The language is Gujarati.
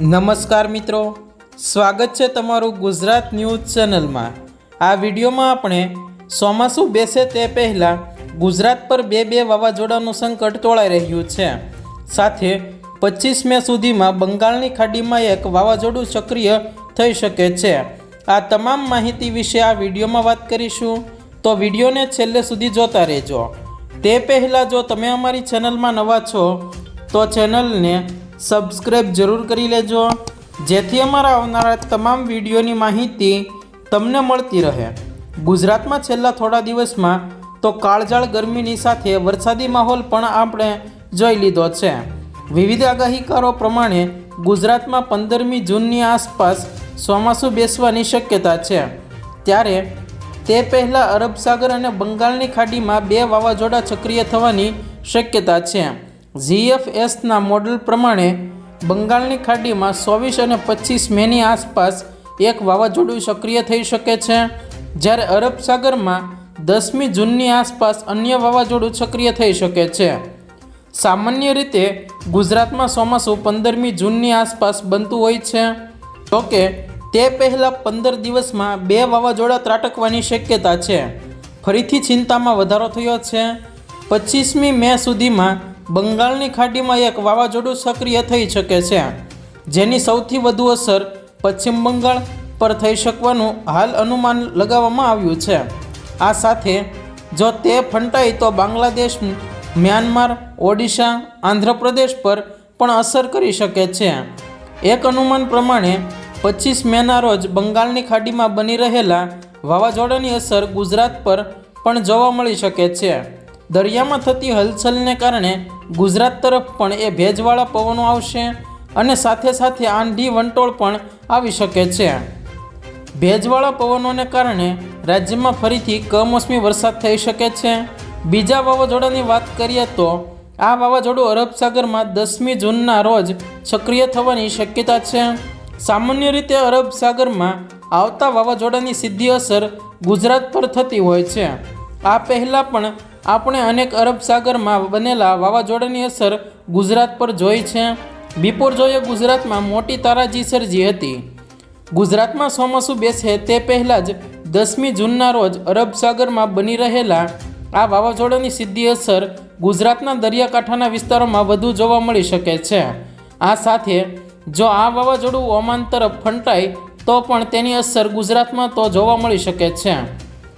નમસ્કાર મિત્રો, સ્વાગત છે તમારું ગુજરાત ન્યૂઝ ચેનલમાં. આ વિડીયોમાં આપણે ચોમાસું બેસે તે પહેલાં ગુજરાત પર બે બે વાવાઝોડાનું સંકટ તોળાઈ રહ્યું છે. સાથે પચીસ મે સુધીમાં બંગાળની ખાડીમાં એક વાવાઝોડું સક્રિય થઈ શકે છે. આ તમામ માહિતી વિશે આ વિડીયોમાં વાત કરીશું. તો વિડીયોને છેલ્લે સુધી જોતા રહેજો. તે પહેલાં જો તમે અમારી ચેનલમાં નવા છો, તો ચેનલને સબસ્ક્રાઈબ જરૂર કરી લેજો. જેથી અમારા આવનારા તમામ વિડીયોની માહિતી તમને મળતી રહે. ગુજરાતમાં છેલ્લા થોડા દિવસમાં તો કાળજાળ ગરમીની સાથે વરસાદી માહોલ પણ આપણે જોઈ લીધો છે. વિવિધ આગાહીકારો પ્રમાણે ગુજરાતમાં પંદરમી જૂનની આસપાસ ચોમાસું બેસવાની શક્યતા છે. ત્યારે તે પહેલાં અરબ સાગર અને બંગાળની ખાડીમાં બે વાવાઝોડા સક્રિય થવાની શક્યતા છે. જીએફએસના મોડલ પ્રમાણે બંગાળની ખાડીમાં ચોવીસ અને પચીસ મેની આસપાસ એક વાવાઝોડું સક્રિય થઈ શકે છે. જ્યારે અરબ સાગરમાં દસમી જૂનની આસપાસ અન્ય વાવાઝોડું સક્રિય થઈ શકે છે. સામાન્ય રીતે ગુજરાતમાં ચોમાસું પંદરમી જૂનની આસપાસ બનતું હોય છે. જોકે, તે પહેલાં પંદર દિવસમાં બે વાવાઝોડા ત્રાટકવાની શક્યતા છે. ફરીથી ચિંતામાં વધારો થયો છે. પચીસમી મે સુધીમાં બંગાળની ખાડીમાં એક વાવાઝોડું સક્રિય થઈ શકે છે, જેની સૌથી વધુ અસર પશ્ચિમ બંગાળ પર થઈ શકવાનું હાલ અનુમાન લગાવવામાં આવ્યું છે. આ સાથે, જો તે ફંટાય તો બાંગ્લાદેશ, મ્યાનમાર, ઓડિશા, આંધ્રપ્રદેશ પર પણ અસર કરી શકે છે. એક અનુમાન પ્રમાણે પચીસ મેના રોજ બંગાળની ખાડીમાં બની રહેલા વાવાઝોડાની અસર ગુજરાત પર પણ જોવા મળી શકે છે. દરિયામાં થતી હલચલને કારણે ગુજરાત તરફ પણ એ ભેજવાળા પવનો આવશે અને સાથે સાથે આંધી વંટોળ પણ આવી શકે છે. ભેજવાળા પવનોને કારણે રાજ્યમાં ફરીથી કમોસમી વરસાદ થઈ શકે છે. બીજા વાવાઝોડાની વાત કરીએ તો આ વાવાઝોડું અરબ સાગરમાં દસમી જૂનના રોજ સક્રિય થવાની શક્યતા છે. સામાન્ય રીતે અરબ સાગરમાં આવતા વાવાઝોડાની સીધી અસર ગુજરાત પર થતી હોય છે. આ પહેલાં પણ આપણે અનેક અરબ સાગરમાં બનેલા વાવાઝોડાની અસર ગુજરાત પર જોઈ છે. બિપોરજોયે ગુજરાતમાં મોટી તારાજી સર્જી હતી. ગુજરાતમાં ચોમાસું બેસે તે પહેલાં જ દસમી જૂનના રોજ અરબ સાગરમાં બની રહેલા આ વાવાઝોડાની સીધી અસર ગુજરાતના દરિયાકાંઠાના વિસ્તારોમાં વધુ જોવા મળી શકે છે. આ સાથે જો આ વાવાઝોડું ઓમાન તરફ ફંટાય તો પણ તેની અસર ગુજરાતમાં તો જોવા મળી શકે છે.